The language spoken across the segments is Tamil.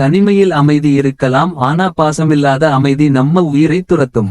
தனிமையில் அமைதி இருக்கலாம் ஆனா பாசமில்லாத அமைதி நம்ம உயிரை துரத்தும்.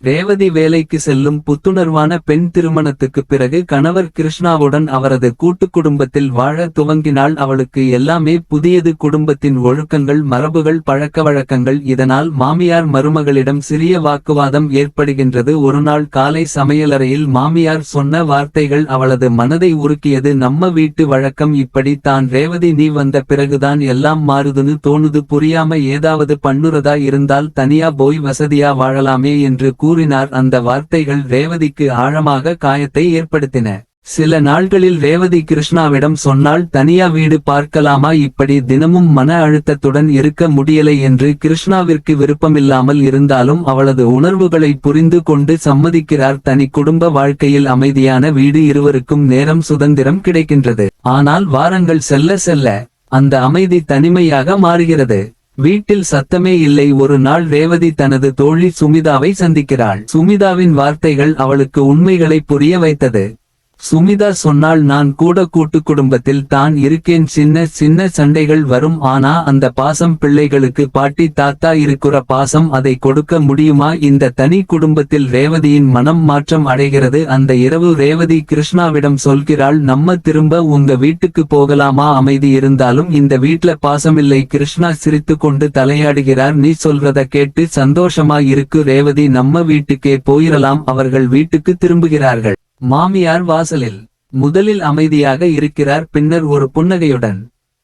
ரேவதி வேலைக்கு செல்லும் புத்துணர்வான பெண் திருமணத்துக்குப் பிறகு கணவர் கிருஷ்ணாவுடன் அவரது கூட்டு குடும்பத்தில் வாழ துவங்கினால் அவளுக்கு எல்லாமே புதியது. குடும்பத்தின் ஒழுக்கங்கள் மரபுகள் பழக்க வழக்கங்கள் இதனால் மாமியார் மருமகளிடம் சிறிய வாக்குவாதம் ஏற்படுகின்றது. ஒருநாள் காலை சமையலறையில் மாமியார் சொன்ன வார்த்தைகள் அவளது மனதை உருக்கியது. நம்ம வீட்டு வழக்கம் இப்படி தான் ரேவதி நீ வந்த பிறகுதான் எல்லாம் மாறுதுன்னு தோணுது. புரியாம ஏதாவது பண்ணுறதா இருந்தால் தனியா போய் வசதியா வாழலாமே என்று கூறினார். அந்த வார்த்தைகள் ரேவதிக்கு ஆழமாக காயத்தை ஏற்படுத்தின. சில நாள்களில் ரேவதி கிருஷ்ணாவிடம் சொன்னால் தனியா வீடு பார்க்கலாமா? இப்படி தினமும் மன அழுத்தத்துடன் இருக்க முடியலை என்று கிருஷ்ணாவிற்கு விருப்பமில்லாமல் இருந்தாலும் அவளது உணர்வுகளை புரிந்து கொண்டு சம்மதிக்கிறார். தனி குடும்ப வாழ்க்கையில் அமைதியான வீடு இருவருக்கும் நேரம் சுதந்திரம் கிடைக்கின்றது. ஆனால் வாரங்கள் செல்ல செல்ல அந்த அமைதி தனிமையாக மாறுகிறது. வீட்டில் சத்தமே இல்லை. ஒரு நாள் ரேவதி தனது தோழி சுமிதாவை சந்திக்கிறாள். சுமிதாவின் வார்த்தைகள் அவளுக்கு உண்மைகளை புரிய வைத்தது. சுமிதா சொன்னால் நான் கூட கூட்டு குடும்பத்தில் தான் இருக்கேன். சின்ன சின்ன சண்டைகள் வரும். ஆனா அந்த பாசம் பிள்ளைகளுக்கு பாட்டி தாத்தா இருக்கிற பாசம் அதை கொடுக்க முடியுமா? இந்த தனி குடும்பத்தில் ரேவதியின் மனம் மாற்றம் அடைகிறது. அந்த இரவு ரேவதி கிருஷ்ணாவிடம் சொல்கிறாள் நம்ம திரும்ப உங்க வீட்டுக்கு போகலாமா? அமைதி இருந்தாலும் இந்த வீட்ல பாசமில்லை. கிருஷ்ணா சிரித்து கொண்டு தலையாடுகிறார் நீ சொல்றத கேட்டு சந்தோஷமா இருக்கு ரேவதி. நம்ம வீட்டுக்கே போயிரலாம். அவர்கள் வீட்டுக்கு திரும்புகிறார்கள். மாமியார் வாசலில் முதலில் அமைதியாக இருக்கிறார். பின்னர் ஒரு புன்னகையுடன்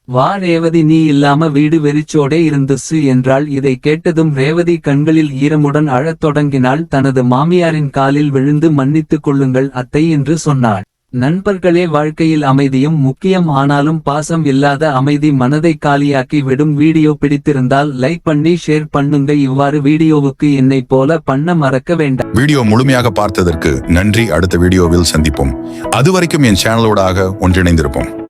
வா ரேவதி நீ இல்லாம வீடு வெறிச்சோடே இருந்துசு என்றாள். இதை கேட்டதும் ரேவதி கண்களில் ஈரமுடன் அழத் தொடங்கினாள். தனது மாமியாரின் காலில் விழுந்து மன்னித்துக் கொள்ளுங்கள் அத்தை என்று சொன்னாள். நண்பர்களே வாழ்க்கையில் அமைதியும் முக்கியம். ஆனாலும் பாசம் இல்லாத அமைதி மனதை காலியாக்கி விடும் வீடியோ பிடித்திருந்தால் லைக் பண்ணி ஷேர் பண்ணுங்க. இவ்வாறு வீடியோவுக்கு என்னை போல பண்ண மறக்க வேண்டாம். வீடியோ முழுமையாக பார்த்ததற்கு நன்றி. அடுத்த வீடியோவில் சந்திப்போம். அதுவரைக்கும் என் சேனலோடாக ஒன்றிணைந்திருப்போம்.